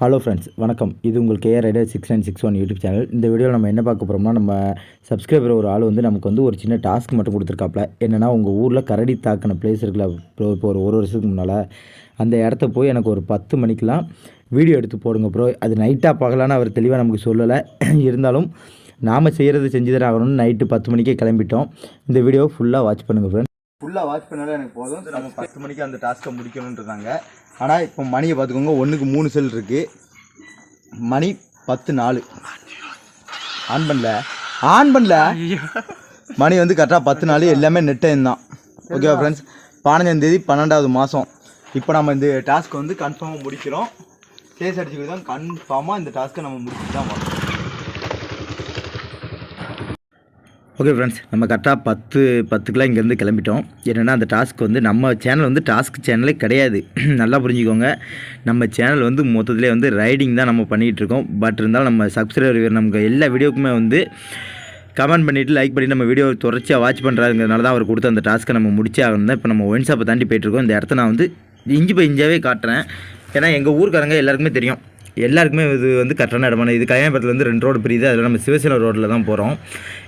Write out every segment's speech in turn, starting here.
Hello friends வணக்கம். இது உங்கள் K R idea six nine six one YouTube channel இந்த வீடியோவில் நம்ம என்ன பார்க்க போகிறோம்னா நம்ம சப்ஸ்கிரைபர் ஒரு ஆள் வந்து நமக்கு வந்து ஒரு சின்ன டாஸ்க் மட்டும் கொடுத்துருக்காப்ல. என்னென்னா உங்கள் ஊரில் கரடி தாக்கின பிளேஸ் இருக்குல்ல ப்ரோ இப்போ ஒரு ஒரு வருஷத்துக்கு முன்னால். அந்த இடத்த போய் எனக்கு ஒரு பத்து மணிக்கெலாம் வீடியோ எடுத்து போடுங்க ப்ரோ அது நைட்டாக பகலான்னு அவர் தெளிவாக நமக்கு சொல்லலை. இருந்தாலும் நாம் செய்கிறது செஞ்சு தான் ஆகணும்னு நைட்டு பத்து மணிக்கே கிளம்பிட்டோம். இந்த வீடியோ ஃபுல்லாக வாட்ச் பண்ணுங்கள் ஃப்ரெண்ட்ஸ் ஃபுல்லாக வாட்ச் பண்ணாலே எனக்கு போதும். நம்ம பத்து மணிக்கு அந்த டாஸ்க்கை முடிக்கணுன்றாங்க ஆனால் இப்போ மணியை பார்த்துக்கோங்க ஒன்றுக்கு மூணு செல் இருக்குது மணி பத்து நாலு. ஆன் பண்ணல. ஆன் பண்ணல. மணி வந்து கரெக்டாக பத்து நாலு எல்லாமே நெட் டைம் தான். ஓகேவா ஃப்ரெண்ட்ஸ் பதினஞ்சாந்தேதி பன்னெண்டாவது மாதம் இப்போ நம்ம இந்த டாஸ்க்கை வந்து கன்ஃபார்மாக முடிக்கிறோம். கேஸ் அடிச்சுக்கிட்டு தான் கன்ஃபார்மாக இந்த டாஸ்க்கை நம்ம முடிச்சுட்டு தான் வரோம். ஓகே ஃப்ரெண்ட்ஸ் நம்ம கரெக்டாக பத்து பத்துக்கெலாம் இங்கேருந்து கிளம்பிட்டோம். என்னென்னா அந்த டாஸ்க் வந்து நம்ம சேனல் வந்து டாஸ்க் சேனலே கிடையாது. நல்லா புரிஞ்சுக்கோங்க. நம்ம சேனல் வந்து மொத்தத்திலே வந்து ரைடிங் தான் நம்ம பண்ணிகிட்டு இருக்கோம். பட் இருந்தாலும் நம்ம சப்ஸ்கிரைபர் நமக்கு எல்லா வீடியோக்குமே வந்து கமெண்ட் பண்ணிவிட்டு லைக் பண்ணி நம்ம வீடியோ தொடர்ச்சியாக வாட்ச் பண்ணுறாங்கிறதுனால தான் அவர் கொடுத்த அந்த டாஸ்க்கை நம்ம முடிச்சே ஆகணும். இப்போ நம்ம ஒயின்ஷாப்பை தாண்டி போயிட்டுருக்கோம் இந்த இடத்த நான் வந்து இஞ்சி போய் இஞ்சாவே காட்டுறேன். ஏன்னா எங்கள் ஊருக்காரங்க எல்லாருக்குமே தெரியும். எல்லாருக்குமே இது வந்து கரெக்டான இடமான இது கல்யாணபுரத்துலேருந்து ரெண்டு ரோடு பிரியுது. அதில் நம்ம சிவசேன ரோட்டில் தான் போகிறோம்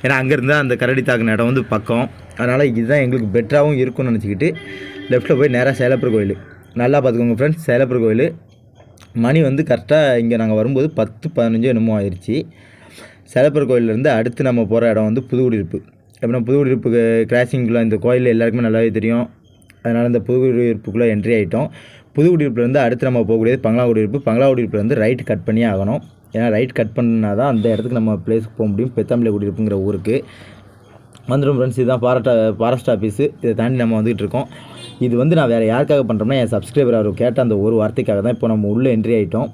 ஏன்னா அங்கேருந்து அந்த கரடி தாக்குன இடம் வந்து பக்கம். அதனால் இதுதான் எங்களுக்கு பெட்டராகவும் இருக்கும்னு நினச்சிக்கிட்டு லெஃப்ட்டில் போய் நேராக சேலப்பர் கோயில். நல்லா பார்த்துக்கோங்க ஃப்ரெண்ட்ஸ் சேலப்பர் கோயில். மணி வந்து கரெக்டாக இங்கே நாங்கள் வரும்போது பத்து பதினஞ்சோ என்னமோ ஆயிடுச்சு சேலப்பர் கோயிலேருந்து அடுத்து நம்ம போகிற இடம் வந்து புதுக்குடியிருப்பு. எப்படின்னா புதுக்குடியிருப்புக்கு கிராசிங்குள்ளே இந்த கோயில் எல்லாருக்குமே நல்லாவே தெரியும். அதனால் இந்த புதுக்குடியிருப்புக்குள்ளே என்ட்ரி ஆகிட்டோம் புதுக்குடியிருப்புலேருந்து அடுத்து நம்ம போகக்கூடியது பங்களா குடியிருப்பு. பங்களா குடியிருப்புலேருந்து ரைட் கட் பண்ணி ஆகணும். ஏன்னா ரைட் கட் பண்ணால் தான் அந்த இடத்துக்கு நம்ம பிளேஸ்க்கு போக முடியும். பெத்தாம்பளை குடியிருப்புங்கிற ஊருக்கு. வந்துடும் ஃப்ரெண்ட்ஸ் இதுதான் ஃபாரஸ்ட் ஃபாரஸ்ட் ஆஃபீஸு இதை தாண்டி நம்ம வந்துகிட்டு இருக்கோம். இது வந்து நான் வேறு யாருக்காக பண்ணுறோம்னா என் சப்ஸ்கிரைபர் அவர் கேட்ட அந்த ஒரு வார்த்தைக்காக தான் இப்போ நம்ம உள்ளே என்ட்ரி ஆகிட்டோம்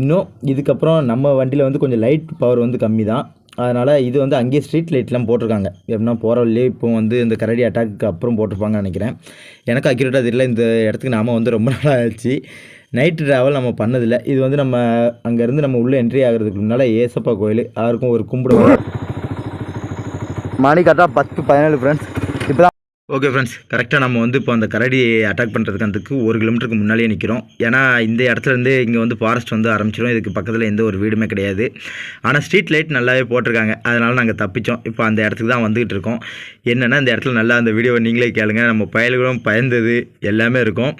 இன்னும் இதுக்கப்புறம் நம்ம வண்டியில் வந்து கொஞ்சம் லைட் பவர் வந்து கம்மி தான் அதனால் இது வந்து அங்கேயே ஸ்ட்ரீட் லைட்லாம் போட்டிருக்காங்க. எப்படின்னா போகிற வழியே இப்போ வந்து இந்த கரடி அட்டாக்கு அப்புறம் போட்டிருப்பாங்கன்னு நினைக்கிறேன். எனக்கு அக்யூரேட்டாக தெரியல. இந்த இடத்துக்கு நாம் வந்து ரொம்ப நாள் ஆச்சு. நைட்டு ட்ராவல் நம்ம பண்ணதில்லை. இது வந்து நம்ம அங்கேருந்து நம்ம உள்ளே என்ட்ரி ஆகிறதுக்கு முன்னால் ஏசப்பா கோயில். யாருக்கும் ஒரு கும்பிடுவோம் மணி கரெக்டாக பத்து பதினேழு ஃப்ரெண்ட்ஸ் இப்போ ஓகே ஃப்ரெண்ட்ஸ் கரெக்டாக நம்ம வந்து இப்போ அந்த கரடி அட்டாக் பண்ணுறதுக்கு அதுக்கு ஒரு கிலோமீட்டருக்கு முன்னாலே நிற்கிறோம் ஏன்னா இந்த இடத்துலேருந்து இங்கே வந்து ஃபாரஸ்ட் வந்து ஆரம்பிச்சிடும் இதுக்கு பக்கத்தில் எந்த ஒரு வீடுமே கிடையாது. ஆனால் ஸ்ட்ரீட் லைட் நல்லாவே போட்டிருக்காங்க. அதனால் நாங்கள் தப்பிச்சோம். இப்போ அந்த இடத்துக்கு தான் வந்துகிட்டு இருக்கோம். என்னென்னா இந்த இடத்துல நல்லா அந்த வீடியோவை நீங்களே கேளுங்க. நம்ம பயல்களும் பயந்தது எல்லாமே இருக்கும்.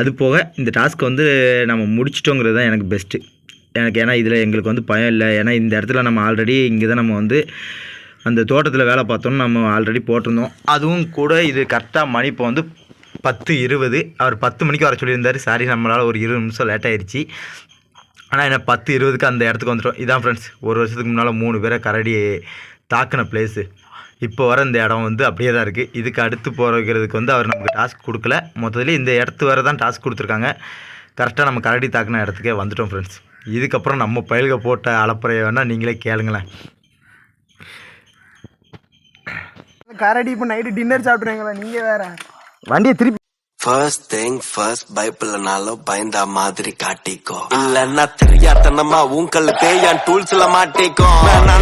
அது போக இந்த டாஸ்க் வந்து நம்ம முடிச்சிட்டோங்கிறது தான் எனக்கு பெஸ்ட்டு எனக்கு ஏன்னா இதில் எங்களுக்கு வந்து பயம் இல்லை. ஏன்னா இந்த இடத்துல நம்ம ஆல்ரெடி இங்கே தான் நம்ம வந்து அந்த தோட்டத்தில் வேலை பார்த்தோன்னு நம்ம ஆல்ரெடி போட்டிருந்தோம். அதுவும் கூட இது கரெக்டாக மணி இப்போ வந்து பத்து இருபது. அவர் பத்து மணிக்கு வர சொல்லியிருந்தார். சாரி நம்மளால் ஒரு இருபது நிமிஷம் லேட் ஆயிடுச்சு. ஆனால் என்ன பத்து இருபதுக்கு அந்த இடத்துக்கு வந்துட்டோம். இதான் ஃப்ரெண்ட்ஸ் ஒரு வருஷத்துக்கு முன்னால் மூணு பேரை கரடி தாக்கின பிளேஸு இப்போ வர இந்த இடம் வந்து அப்படியே தான் இருக்குது இதுக்கு அடுத்து போகிறதுக்கு வந்து அவர் நமக்கு டாஸ்க் கொடுக்கல. மொத்தத்தில் இந்த இடத்து வர தான் டாஸ்க் கொடுத்துருக்காங்க. கரெக்டாக நம்ம கரடி தாக்கின இடத்துக்கே வந்துட்டோம் ஃப்ரெண்ட்ஸ் இதுக்கப்புறம் நம்ம பயில்க போட்ட அலப்பறையை வேணால் நீங்களே கேளுங்களேன். கரடி இப்போ நைட்டு டின்னர் சாப்பிட்றீங்களா? நீங்க வேற. வண்டியை திருப்பி ஃபர்ஸ்ட் திங் ஃபர்ஸ்ட் பயப்படனாலும் பயந்தா மாதிரி காட்டிக்கோ. இல்லன்னா தெரியாதனமா உங்கள் பேயான் டூல்ஸ்ல மாட்டிக்கோ.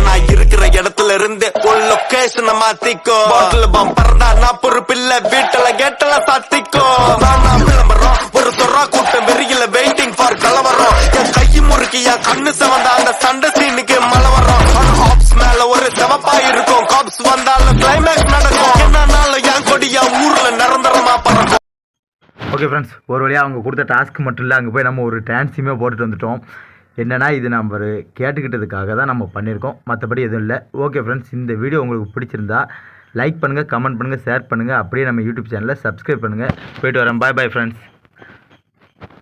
நான் இருக்கிற இடத்துல இருந்து உன் லொகேஷனை மாத்திக்கோ. பாட்டில் பம் பறந்தா நான் பொறுப்பில்ல வீட்டுல கேட்டல சாத்திக்கோ. நான் விளம்பரம் ஒரு தொறா கூட்டம் வெறியில வெயிட்டிங் ஃபார் கலவரம். என் கை முறுக்கி என் கண்ணு செவந்த அந்த சண்டை சீனுக்கு மழை வரும். ஆப்ஸ் மேல ஒரு செவப்பா இருக்கும். காப்ஸ் வந்தாலும் கிளைமேக்ஸ் நடக்கும். என்னன்னாலும் என் கொடியா ஊர்ல நிரந்தரமா பறக்கும். ஓகே ஃப்ரெண்ட்ஸ் ஒரு வழியாக அவங்க கொடுத்த டாஸ்க் மட்டும் இல்லை அங்கே போய் நம்ம ஒரு டான்ஸுமே போட்டுட்டு வந்துட்டோம். என்னென்னா இது நம்ம ஒரு கேட்டுக்கிட்டதுக்காக தான் நம்ம பண்ணியிருக்கோம். மற்றபடி எதுவும் இல்லை. ஓகே ஃப்ரெண்ட்ஸ் இந்த வீடியோ உங்களுக்கு பிடிச்சிருந்தா லைக் பண்ணுங்கள் கமெண்ட் பண்ணுங்கள் ஷேர் பண்ணுங்கள் அப்படியே நம்ம யூடியூப் சேனலில் சப்ஸ்கிரைப் பண்ணுங்கள் போயிட்டு வரேன் பாய் பாய் ஃப்ரெண்ட்ஸ்